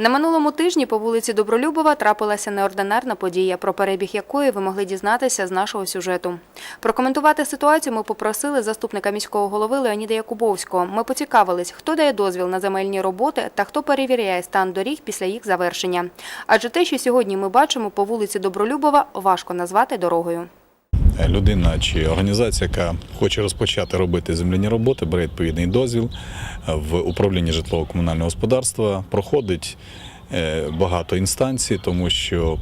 На минулому тижні по вулиці Добролюбова трапилася неординарна подія, про перебіг якої ви могли дізнатися з нашого сюжету. Прокоментувати ситуацію ми попросили заступника міського голови Леоніда Якубовського. Ми поцікавились, хто дає дозвіл на земельні роботи та хто перевіряє стан доріг після їх завершення. Адже те, що сьогодні ми бачимо по вулиці Добролюбова, важко назвати дорогою. Людина чи організація, яка хоче розпочати робити земляні роботи, бере відповідний дозвіл в управлінні житлово-комунального господарства, проходить е, багато інстанцій, тому що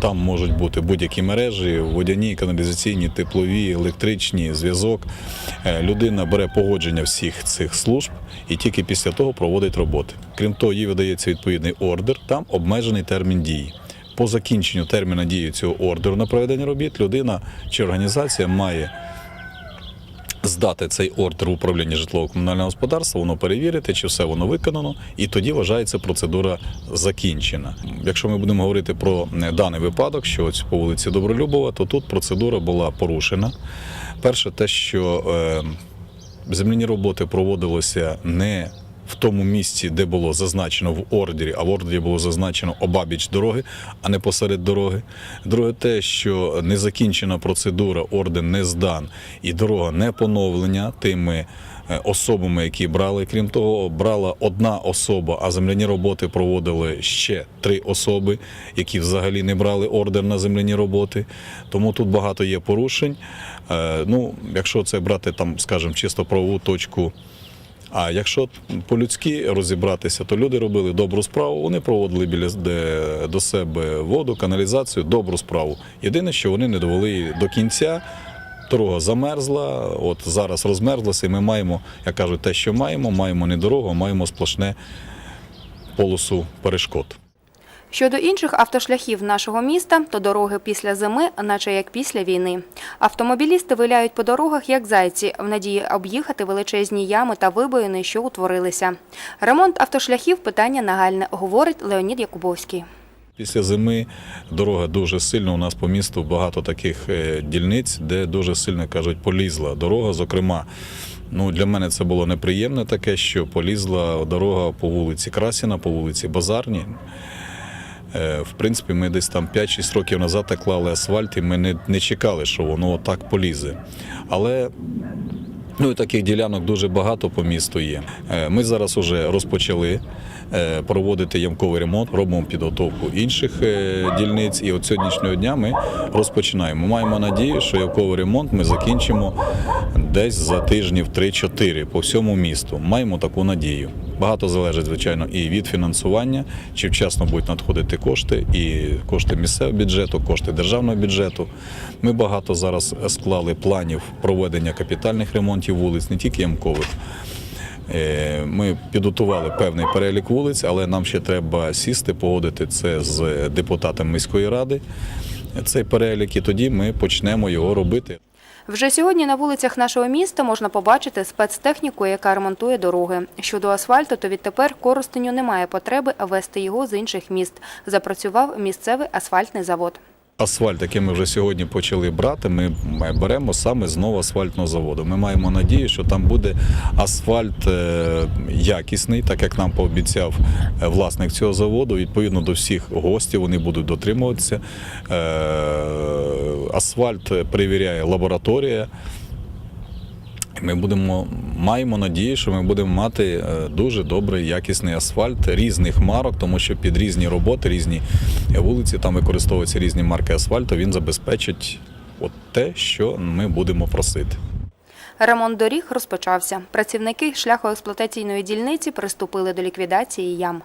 там можуть бути будь-які мережі, водяні, каналізаційні, теплові, електричні, зв'язок. Е, Людина бере погодження всіх цих служб і тільки після того проводить роботи. Крім того, їй видається відповідний ордер, там обмежений термін дії. По закінченню терміну дії цього ордеру на проведення робіт людина чи організація має здати цей ордер в управління житлово-комунального господарства, воно перевірити, чи все воно виконано, і тоді вважається процедура закінчена. Якщо ми будемо говорити про даний випадок, що ось по вулиці Добролюбова, то тут процедура була порушена. Перше, те, що е, земляні роботи проводилися не в тому місці, де було зазначено в ордері, а в ордері було зазначено обабіч дороги, а не посеред дороги. Друге, те, що не закінчена процедура, ордер не здан і дорога не поновлення тими е, особами, які брали. Крім того, брала одна особа, а земляні роботи проводили ще три особи, які взагалі не брали ордер на земляні роботи. Тому тут багато є порушень. Е, Ну, якщо це брати там, скажімо, чисто правову точку. А якщо по-людськи розібратися, то люди робили добру справу. Вони проводили біля до себе воду, каналізацію, добру справу. Єдине, що вони не довели до кінця. Дорога замерзла, от зараз розмерзлася, і ми маємо, як кажуть, те, що маємо, маємо не дорогу, а маємо сплошне полосу перешкод. Щодо інших автошляхів нашого міста, то дороги після зими, наче як після війни. Автомобілісти виляють по дорогах, як зайці, в надії об'їхати величезні ями та вибоїни, що утворилися. Ремонт автошляхів питання нагальне, говорить Леонід Якубовський. Після зими дорога дуже сильно. У нас по місту багато таких е, дільниць, де дуже сильно кажуть, полізла дорога. Зокрема, ну для мене це було неприємне таке, що полізла дорога по вулиці Красіна, по вулиці Базарні. Е, В принципі, ми десь там 5-6 років назад так клали асфальт, і ми не, не чекали, що воно так полізе. Але Ну і таких ділянок дуже багато по місту є. Е, Ми зараз вже розпочали е, проводити ямковий ремонт, робимо підготовку інших дільниць. І от сьогоднішнього дня ми розпочинаємо. Маємо надію, що ямковий ремонт ми закінчимо десь за тижнів 3-4 по всьому місту. Маємо таку надію. Багато залежить, звичайно, і від фінансування, чи вчасно будуть надходити кошти, і кошти місцевого бюджету, кошти державного бюджету. Ми багато зараз склали планів проведення капітальних ремонтів вулиць, не тільки ямкових. Е, Ми підготували певний перелік вулиць, але нам ще треба сісти, погодити це з депутатом міської ради. Цей перелік, і тоді ми почнемо його робити. Вже сьогодні на вулицях нашого міста можна побачити спецтехніку, яка ремонтує дороги. Щодо асфальту, то відтепер Коростеню немає потреби вести його з інших міст. Запрацював місцевий асфальтний завод. Асфальт, який ми вже сьогодні почали брати, ми беремо саме з нового асфальтного заводу. Ми маємо надію, що там буде асфальт е, якісний, так як нам пообіцяв е, власник цього заводу. Відповідно до всіх гостів вони будуть дотримуватися. Е, Асфальт перевіряє лабораторія. Ми будемо маємо надію, що ми будемо мати е, дуже добрий якісний асфальт різних марок, тому що під різні роботи, різні вулиці, там використовуються різні марки асфальту. Він забезпечить от те, що ми будемо просити. Ремонт доріг розпочався. Працівники шляхоексплуатаційної дільниці приступили до ліквідації ям.